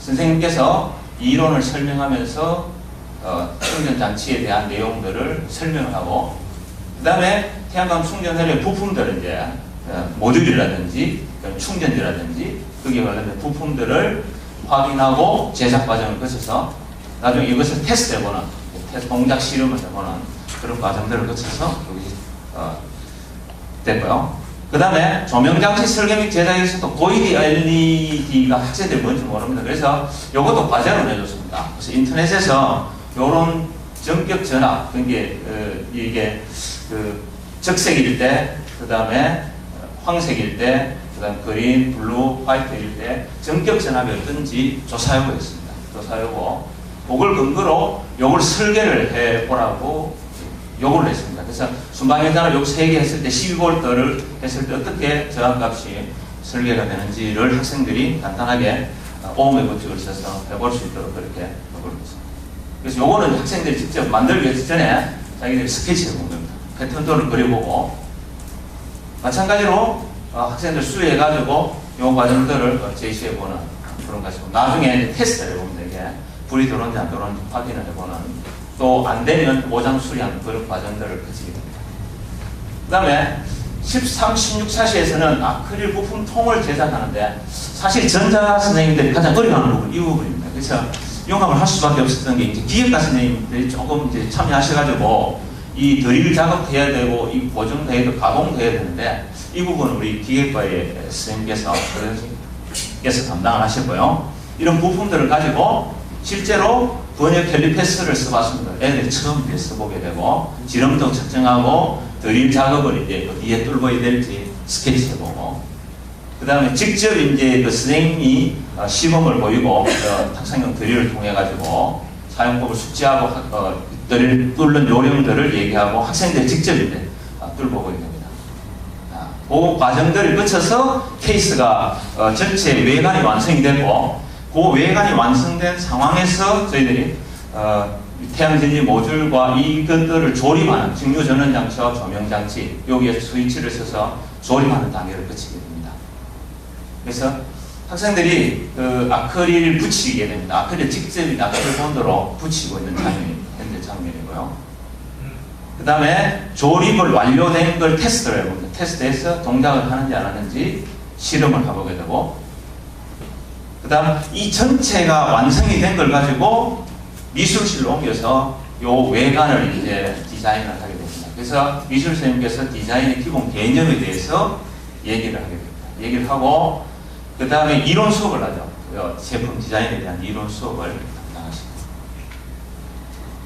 선생님께서 이론을 설명하면서 어, 충전 장치에 대한 내용들을 설명을 하고 그 다음에 태양광 충전하는 부품들을 이제 어, 모듈이라든지 충전지라든지 거기에 관련된 부품들을 확인하고 제작 과정을 거쳐서 나중에 이것을 테스트해보는 테스트 동작 실험을 해보는 그런 과정들을 거쳐서 여기 어, 됐고요. 그 다음에 조명장치 설계 및 제작에서도 고위기 LED가 학생들이 뭔지 모릅니다. 그래서 이것도 과제로 내줬습니다. 그래서 인터넷에서 이런 전격 전압, 이게, 어, 이게 그 적색일 때, 그 다음에 황색일 때, 그 다음 그린, 블루, 화이트일 때 전격 전압이 어떤지 조사해보겠습니다. 조사해보고 그걸 근거로 요걸 설계를 해보라고 요구를 했습니다. 그래서 순방현장을 요세개 했을 때 12V를 했을 때 어떻게 저항값이 설계가 되는지를 학생들이 간단하게 오음의 법칙을 써서 해볼 수 있도록 그렇게 요구를 했습니다. 그래서 요거는 학생들이 직접 만들기 전에 자기들이 스케치해 본 겁니다. 패턴도를 그려보고 마찬가지로 어, 학생들 수해가지고 요 과정들을 어, 제시해보는 그런 것이고 나중에 테스트를 해보면 되게 불이 들어오는지 안 들어오는지 확인을 해보는 또 안 되면 모장 수리하는 그런 과정들을 거치게 됩니다. 그 다음에 13, 16 차시에서는 아크릴 부품 통을 제작하는데 사실 전자 선생님들이 가장 어려워하는 부분 이 부분입니다. 그래서 용합을 할 수밖에 없었던 게 이제 기획과 선생님들이 조금 이제 참여하셔가지고 이 드릴 작업해야 되고 이 보정해야 되고 가공해야 되는데 이 부분은 우리 기획과의 선생님께서 그래서 담당을 하셨고요. 이런 부품들을 가지고 실제로 번역 캘리패스를 써봤습니다. 애들이 처음 써보게 되고 지름도 측정하고 드릴 작업을 이제 어디에 뚫어야 될지 스케치 해보고 그 다음에 직접 이제 그 선생님이 어, 시범을 보이고 어, 탁상용 드릴을 통해 가지고 사용법을 숙지하고 학- 어, 드릴 뚫는 요령들을 얘기하고 학생들이 직접 이제 어, 뚫어보게 됩니다. 아, 그 과정들을 거쳐서 케이스가 어, 전체 외관이 완성이 되고 그 외관이 완성된 상황에서 저희들이 어, 태양전지 모듈과 이것들을 조립하는 직류 전원 장치와 조명 장치 여기에 스위치를 써서 조립하는 단계를 거치게 됩니다. 그래서 학생들이 그 아크릴 붙이게 됩니다. 아크릴 직접 아크릴 본드로 붙이고 있는 장면이 현재 장면이고요. 그 다음에 조립을 완료된 걸 테스트를 해봅니다. 테스트해서 동작을 하는지 안 하는지 실험을 해보게 되고 그 다음 이 전체가 완성이 된 걸 가지고 미술실로 옮겨서 요 외관을 이제 디자인을 하게 됩니다. 그래서 미술 선생님께서 디자인의 기본 개념에 대해서 얘기를 하게 됩니다. 얘기를 하고 그 다음에 이론 수업을 하죠. 요 제품 디자인에 대한 이론 수업을 담당하십니다.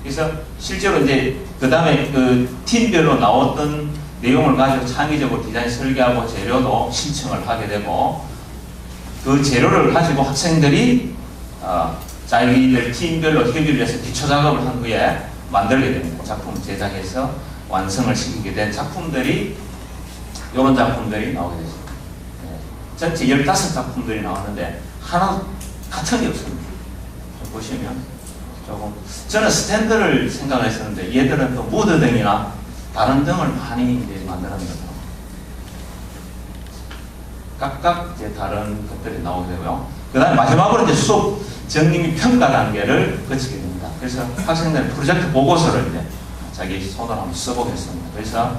그래서 실제로 이제 그 다음에 그 팀별로 나왔던 내용을 가지고 창의적으로 디자인 설계하고 재료도 신청을 하게 되고 그 재료를 가지고 학생들이 어, 자기들 팀별로 협의를 해서 기초 작업을 한 후에 만들게 됩니다. 작품 제작해서 완성을 시키게 된 작품들이 이런 작품들이 나오게 됐습니다. 네. 전체 15작품들이 나왔는데 하나 같은 게 없습니다. 좀 보시면 조금 저는 스탠드를 생각을 했었는데 얘들은 또 무드 등이나 다른 등을 많이 만들었거든요. 각각 이제 다른 것들이 나오게 되고요. 그 다음에 마지막으로 이제 수업 정리 및 평가 단계를 거치게 됩니다. 그래서 학생들 프로젝트 보고서를 이제 자기 손으로 한번 써보겠습니다. 그래서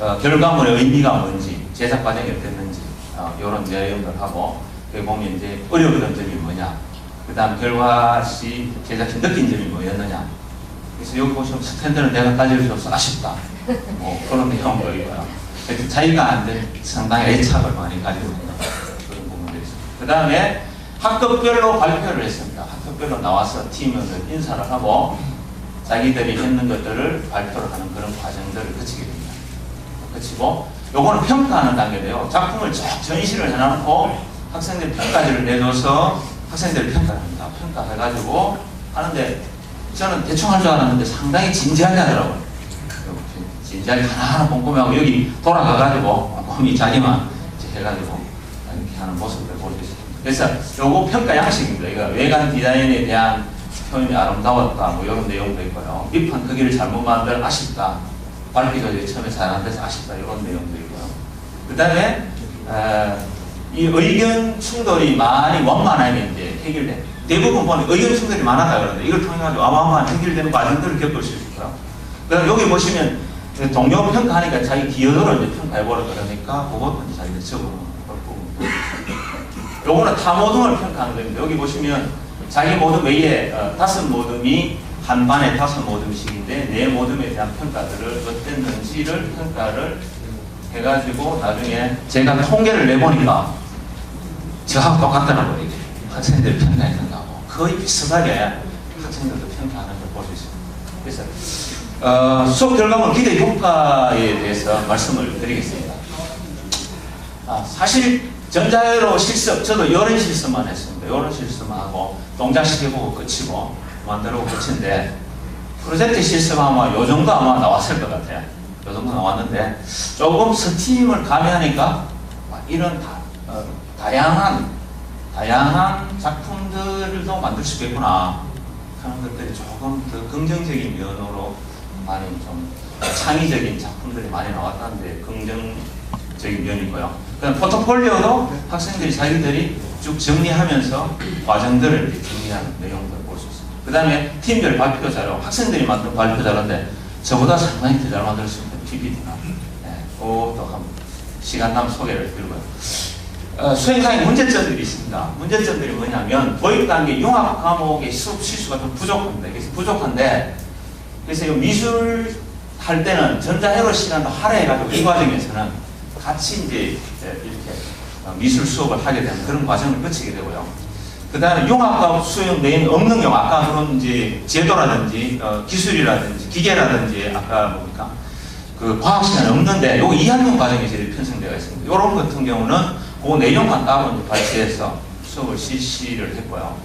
어, 결과물의 의미가 뭔지, 제작 과정이 어땠는지, 어, 이런 내용들 하고, 거기 보면 이제 어려웠던 점이 뭐냐, 그 다음 결과 시 제작시 느낀 점이 뭐였느냐. 그래서 여기 보시면 스탠드는 내가 따질 수 없어 아쉽다. 뭐 그런 내용도 있고요. 자기가 안된 상당히 애착을 많이 가지고 있는 그런 부분들이 있습니다. 그 다음에 학급별로 발표를 했습니다. 학급별로 나와서 팀을 인사를 하고 자기들이 했는 것들을 발표를 하는 그런 과정들을 거치게 됩니다. 거치고 요거는 평가하는 단계인데요. 작품을 쭉 전시를 해놓고 학생들 평가지를 내줘서 학생들이 평가를 합니다. 평가해가지고 하는데 저는 대충 할 줄 알았는데 상당히 진지하게 하더라고요. 진지하게 하나하나 꼼꼼하고 여기 돌아가가지고 꼼꼼히 자기만 해가지고 이렇게 하는 모습을 볼수 있습니다. 그래서 요거 평가 양식입니다. 이거 외관 디자인에 대한 표현이 아름다웠다 뭐 이런 내용도 있고요. 밑판 크기를 잘못 만들 아쉽다. 밝기가 이제 처음에 잘 안 돼서 아쉽다 이런 내용도 있고요. 그 다음에 이 의견 충돌이 많이 원만하게 이제 해결돼 대부분 보면 의견 충돌이 많았다 그러는데 이걸 통해 가지고 어마어마한 해결되는 과정들을 겪을 수 있고요. 그다음 여기 보시면 그 동료 평가하니까 자기 기여도를 이제 평가해보라 그러니까 그것도 자기들 적어놓은. 요거는 타 모듬을 평가하는 겁니다. 여기 보시면 자기 모듬 외에 어, 다섯 모듬이 한 반에 다섯 모듬씩인데 네 모듬에 대한 평가들을 어땠는지를 평가를 해가지고 나중에 제가 통계를 내보니까 저하고 똑같더라고요. 이게. 학생들 평가했던 거하고 거의 비슷하게 학생들도 평가하는 걸 볼 수 있습니다. 그래서 어, 수업 결과물 기대 효과에 대해서 말씀을 드리겠습니다. 아, 사실 전자회로 실습, 저도 이런 실습만 했습니다. 이런 실습만 하고 동작시켜보고 끝이고 만들고 끝인데 프로젝트 실습하면 요 정도 아마 나왔을 것 같아요. 요 정도 나왔는데 조금 스팀을 가미하니까 이런 다, 어, 다양한 다양한 작품들도 만들 수 있겠구나 하는 것들이 조금 더 긍정적인 면으로 많이 좀 창의적인 작품들이 많이 나왔다는데 긍정적인 면이고요. 그다음 포트폴리오도 학생들이 자기들이 쭉 정리하면서 과정들을 정리하는 내용들을 볼 수 있습니다. 그 다음에 팀별 발표 자료, 학생들이 만든 발표 자료인데 저보다 상당히 더 잘 만들 수 있는 PPT나 네, 그것도 한 시간 남 소개를 드리고요. 어, 수행상의 문제점들이 있습니다. 문제점들이 뭐냐면 도입 단계 융합 과목의 수업 실수가 좀 부족합니다. 그래서 부족한데 그래서 이 미술 할 때는 전자회로 시간도 할애해가지고 이 과정에서는 같이 이제 이렇게 어, 미술 수업을 하게 되는 그런 과정을 거치게 되고요. 그 다음에 융합과 수용 내용 없는 경우 아까 그런 이제 제도라든지 어, 기술이라든지 기계라든지 아까 뭡니까 그 과학 시간이 없는데 요거 2학년 과정에서 이렇게 편성되어 있습니다. 요런 같은 경우는 그 내용만 따로 발췌해서 수업을 실시를 했고요.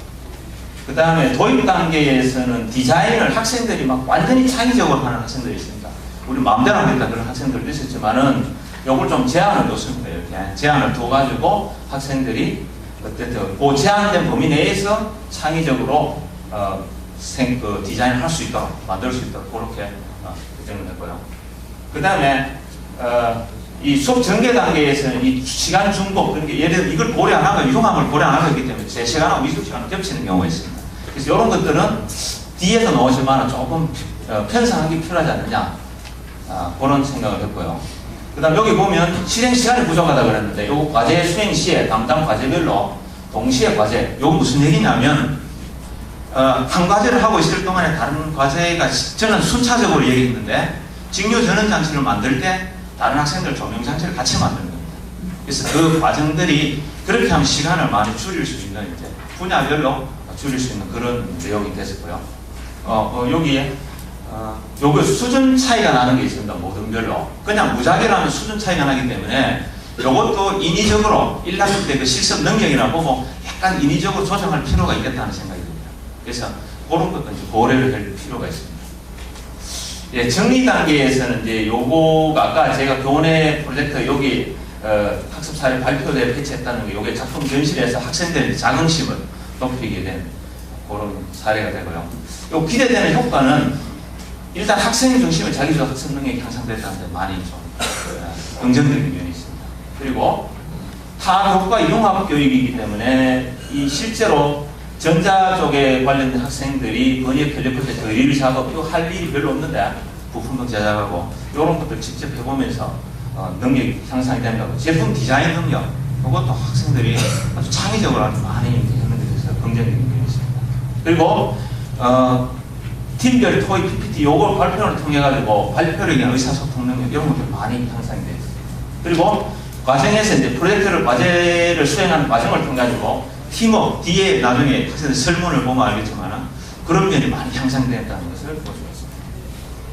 그 다음에 도입 단계에서는 디자인을 학생들이 막 완전히 창의적으로 하는 학생들이 있습니다. 우리 마음대로 하겠다 그런 학생들도 있었지만은 요걸 좀 제한을 뒀습니다. 이렇게 제한을 둬가지고 학생들이 어쨌든 그 제한된 범위 내에서 창의적으로 어, 생, 그 디자인을 할 수 있도록 만들 수 있도록 그렇게 어, 규정을 했고요. 그 다음에 어, 이 수업 전개 단계에서는 이 시간 중복 그런 게 예를 들어 이걸 고려 안 하고 융합을 고려 안 하고 있기 때문에 제 시간하고 미술 시간을 겹치는 경우가 있습니다. 그래서 이런 것들은 뒤에서 나오지만 조금 어, 편성하기 필요하지 않느냐 아, 그런 생각을 했고요. 그 다음 여기 보면 실행 시간이 부족하다 그랬는데 요 과제 수행 시에 담당 과제별로 동시에 과제 요거 무슨 얘기냐면 어, 한 과제를 하고 있을 동안에 다른 과제가 시- 저는 순차적으로 얘기했는데 직료 전원 장치를 만들 때 다른 학생들 조명 장치를 같이 만드는 겁니다. 그래서 그 과정들이 그렇게 하면 시간을 많이 줄일 수 있는 이제 분야별로 줄일 수 있는 그런 내용이 됐었고요. 어, 어, 여기에 어, 요거 수준 차이가 나는 게 있습니다. 모든 별로. 그냥 무작위라면 수준 차이가 나기 때문에 요것도 인위적으로 1학년 때 그 실습 능력이나 보고 약간 인위적으로 조정할 필요가 있겠다는 생각이 듭니다. 그래서 그런 이제 고려를 할 필요가 있습니다. 예, 정리 단계에서는 이제 요거가 아까 제가 교내 프로젝트 여기 어, 학습 사례 발표대회 배치했다는 게 요게 작품 전실에서 학생들의 자긍심을 높이게 된 그런 사례가 되고요. 요 기대되는 효과는 일단 학생 중심의 자기주도 학습 능력이 향상됐다는데 많이 좀 어, 긍정적인 면이 있습니다. 그리고 타 교과 융합 교육이기 때문에 이 실제로 전자 쪽에 관련된 학생들이 번역 편집부터 더일 작업 이거 할 일이 별로 없는데 부품도 제작하고 이런 것들 직접 해보면서 어, 능력이 향상이 된다고 제품 디자인 능력 이것도 학생들이 아주 창의적으로 많이 하는 데 대해서 긍정적인 면이 있습니다. 그리고 어, 팀별 토이 PPT 요걸 발표를 통해 가지고 발표력이나 의사소통 능력 이런 것들 많이 향상이 되어 있습니다. 그리고 과정에서 이제 프로젝트를 과제를 수행하는 과정을 통해 가지고 팀워크 뒤에 나중에 설문을 보면 알겠지만 그런 면이 많이 향상된다는 것을 볼수 있습니다.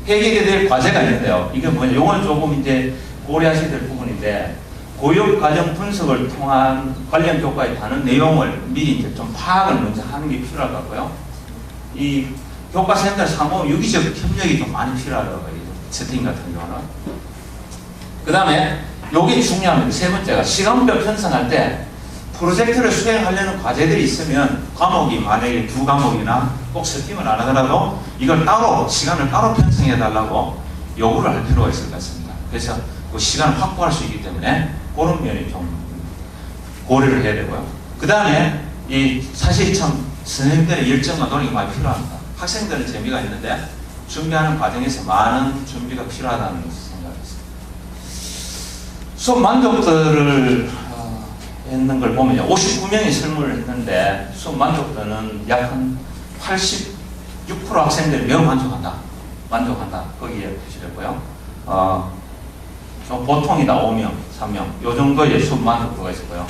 해결해야 될 과제가 있는데요. 이게 뭐냐? 요건 조금 이제 고려하셔야 될 부분인데 고육 과정 분석을 통한 관련 교과에 다는 내용을 미리 이제 좀 파악을 먼저 하는 게 필요할 것 같고요. 이 교과센터 상호 유기적 협력이 좀 많이 필요하다고 해요. 세팅 같은 경우는. 그 다음에 요게 중요합니다. 세 번째가 시간표 편성할 때 프로젝트를 수행하려는 과제들이 있으면 과목이 만약에 두 과목이나 꼭 세팅을 안 하더라도 이걸 따로 시간을 따로 편성해 달라고 요구를 할 필요가 있을 것 같습니다. 그래서 그 시간을 확보할 수 있기 때문에 그런 면이 좀 고려를 해야 되고요. 그 다음에 이 사실 참 선생님들의 열정과 노력이 많이 필요합니다. 학생들은 재미가 있는데 준비하는 과정에서 많은 준비가 필요하다는 생각했습니다. 수업 만족도를 어, 했는 걸 보면요. 59명이 설문을 했는데 수업 만족도는 약 한 86% 학생들이 매우 만족한다. 만족한다. 거기에 표시했고요. 어, 좀 보통이다. 5명, 3명. 요 정도의 수업 만족도가 있었고요.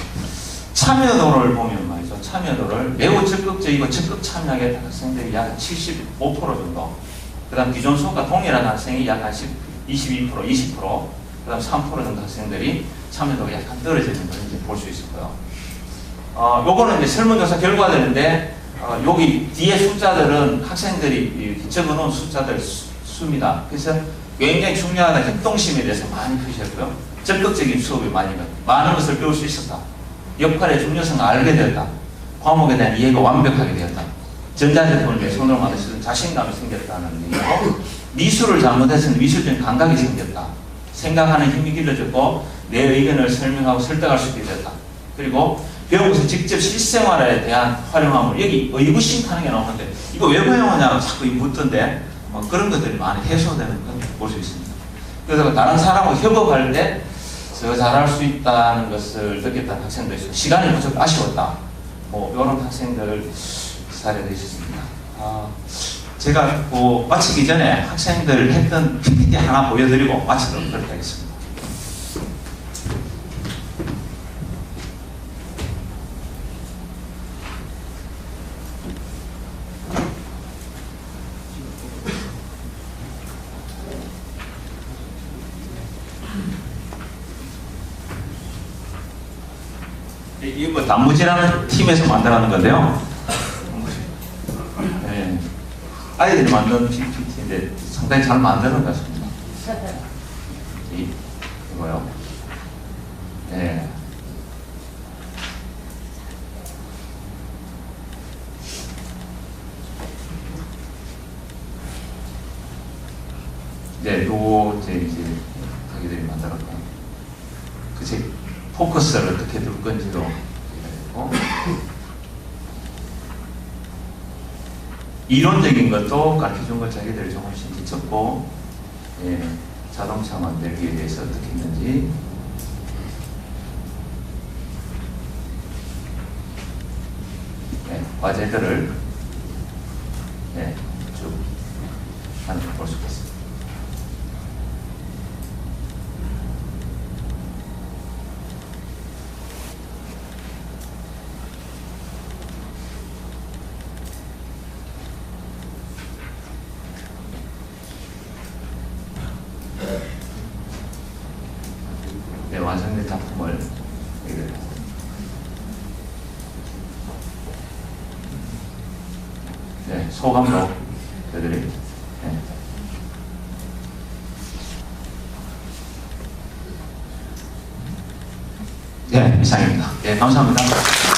참여도를 보면 말이죠. 참여도를 매우 적극적이고 적극 참여하게 한 학생들이 약 75% 정도. 그 다음 기존 수업과 동일한 학생이 약한 22%, 20%, 그 다음 3% 정도 학생들이 참여도가 약간 떨어지는 걸 이제 볼 수 있었고요. 어, 요거는 이제 설문조사 결과들인데, 어, 여기 뒤에 숫자들은 학생들이 적어놓은 숫자들 수, 수입니다. 그래서 굉장히 중요하다 협동심에 대해서 많이 표시했고요. 적극적인 수업이 많이 많은 것을 배울 수 있었다. 역할의 중요성을 알게 되었다. 과목에 대한 이해가 완벽하게 되었다. 전자제품을 위해 손으로 만드시는 자신감이 생겼다는 의미고 미술을 잘못했으면 미술적인 감각이 생겼다. 생각하는 힘이 길러졌고 내 의견을 설명하고 설득할 수 있게 됐다. 그리고 배우고서 직접 실생활에 대한 활용함을 여기 의구심하는 게 나오는데 이거 왜 활용하냐고 자꾸 묻던데 뭐 그런 것들이 많이 해소되는 걸볼수 있습니다. 그래서 다른 사람과 협업할 때 더 잘할 수 있다는 것을 느꼈던 학생도 있어요. 시간이 부족 아쉬웠다. 뭐 이런 학생들 사례도 있었습니다. 아, 제가 뭐 마치기 전에 학생들 했던 PPT 하나 보여드리고 마치도록 하겠습니다. 이게 뭐 단무지라는 팀에서 만들어낸 건데요. 네. 아이들이 만든 PPT인데 상당히 잘 만드는 것 같습니다. 이, 이거요. 네. 네, 요, 이제, 이제, 자기들이 만들었던. 그치, 포커스를 어떻게 둘 건지도 얘기했고, 이론적인 것도 가르쳐 준 걸 자기들이 조금씩 뒤쳤고, 예, 자동차 만들기에 대해서 어떻게 했는지, 예, 과제들을 예, 쭉 하는 걸 볼 수 있겠습니다. 네, 완성된 작품을 네, 소감도 저희들이 네. 네, 이상입니다. 네, 감사합니다.